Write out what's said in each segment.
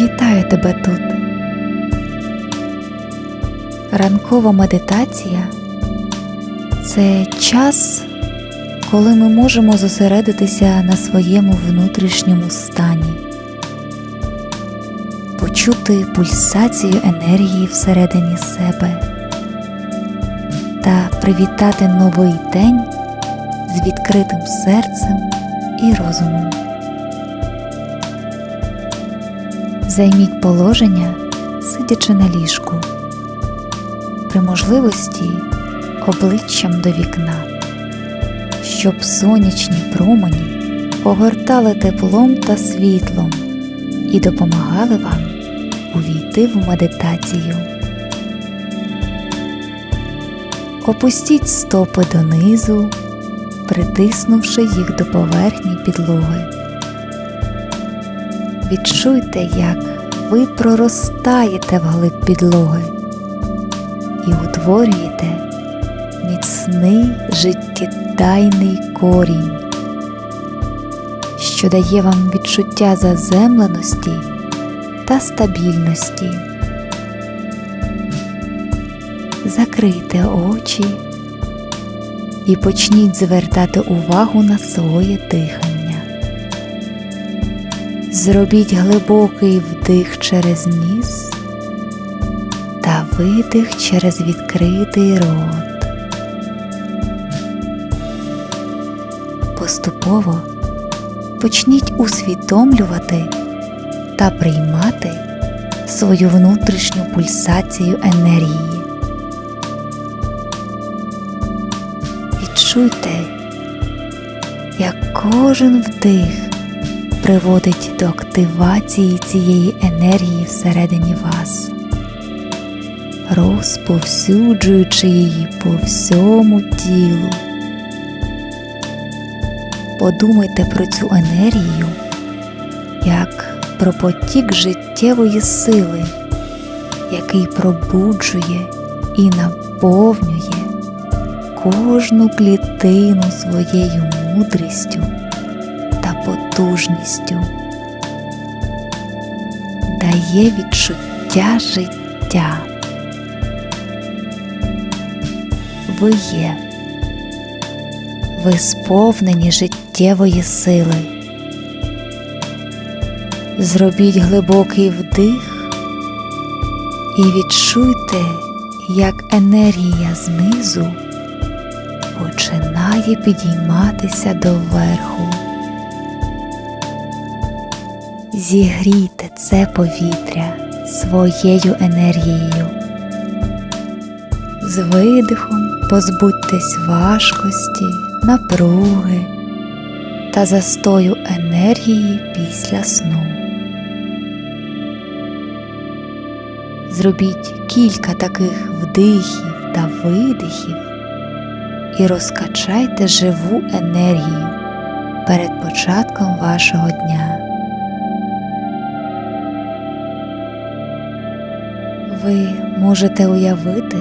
Вітаю тебе тут. Ранкова медитація це час, коли ми можемо зосередитися на своєму внутрішньому стані, почути пульсацію енергії всередині себе та привітати новий день з відкритим серцем і розумом. Займіть положення, сидячи на ліжку, при можливості обличчям до вікна, щоб сонячні промені огортали теплом та світлом і допомагали вам увійти в медитацію. Опустіть стопи донизу, притиснувши їх до поверхні підлоги. Відчуйте, як ви проростаєте вглиб підлоги і утворюєте міцний життєдайний корінь, що дає вам відчуття заземленості та стабільності. Закрийте очі і почніть звертати увагу на своє дихання. Зробіть глибокий вдих через ніс та видих через відкритий рот. Поступово почніть усвідомлювати та приймати свою внутрішню пульсацію енергії. Відчуйте, як кожен вдих приводить до активації цієї енергії всередині вас, розповсюджуючи її по всьому тілу. Подумайте про цю енергію як про потік життєвої сили, який пробуджує і наповнює кожну клітину своєю мудрістю потужністю, дає відчуття життя. Ви є, ви сповнені життєвої сили. Зробіть глибокий вдих і відчуйте, як енергія знизу починає підійматися доверху. Зігрійте це повітря своєю енергією. З видихом позбудьтесь важкості, напруги та застою енергії після сну. Зробіть кілька таких вдихів та видихів і розкачайте живу енергію перед початком вашого дня. Ви можете уявити,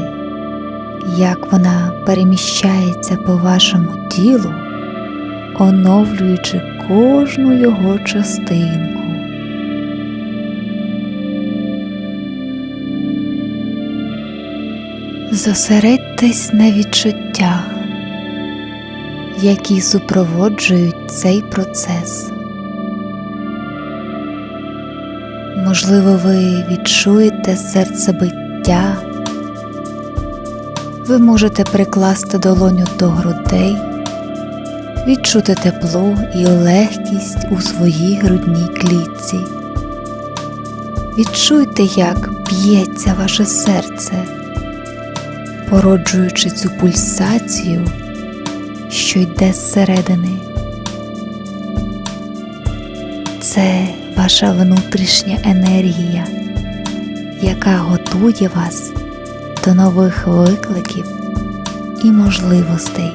як вона переміщається по вашому тілу, оновлюючи кожну його частинку. Зосередьтесь на відчуттях, які супроводжують цей процес. Можливо, ви відчуєте серцебиття, ви можете прикласти долоню до грудей, відчути тепло і легкість у своїй грудній клітці. Відчуйте, як б'ється ваше серце породжуючи цю пульсацію, що йде зсередини. Це ваша внутрішня енергія, яка готує вас до нових викликів і можливостей.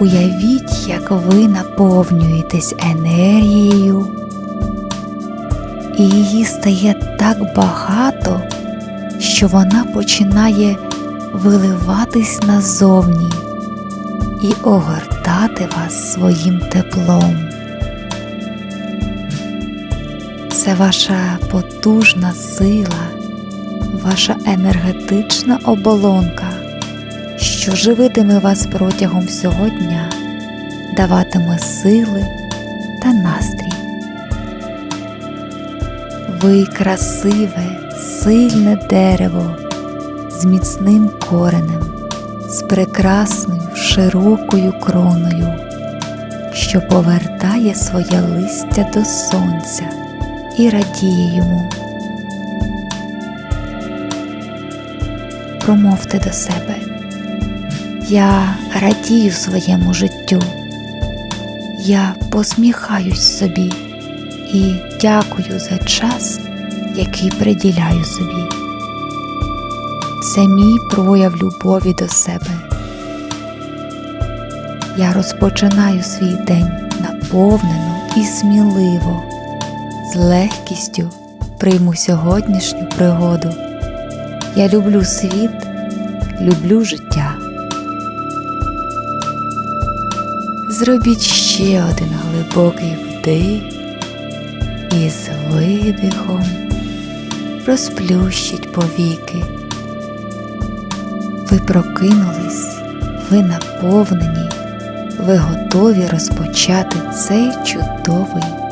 Уявіть, як ви наповнюєтесь енергією, і її стає так багато що вона починає виливатись назовні і огортати вас своїм теплом. Це ваша потужна сила, ваша енергетична оболонка, що живитиме вас протягом всього дня, даватиме сили та настрій. Ви красиве, сильне дерево з міцним коренем, з прекрасною широкою кроною, що повертає своє листя до сонця і радіє йому. Промовте до себе. Я радію своєму життю. Я посміхаюсь собі і дякую за час, який приділяю собі. Це мій прояв любові до себе. Я розпочинаю свій день наповнено і сміливо, з легкістю прийму сьогоднішню пригоду. Я люблю світ, люблю життя. Зробіть ще один глибокий вдих і з видихом розплющіть повіки. Ви прокинулись, ви наповнені, ви готові розпочати цей чудовий.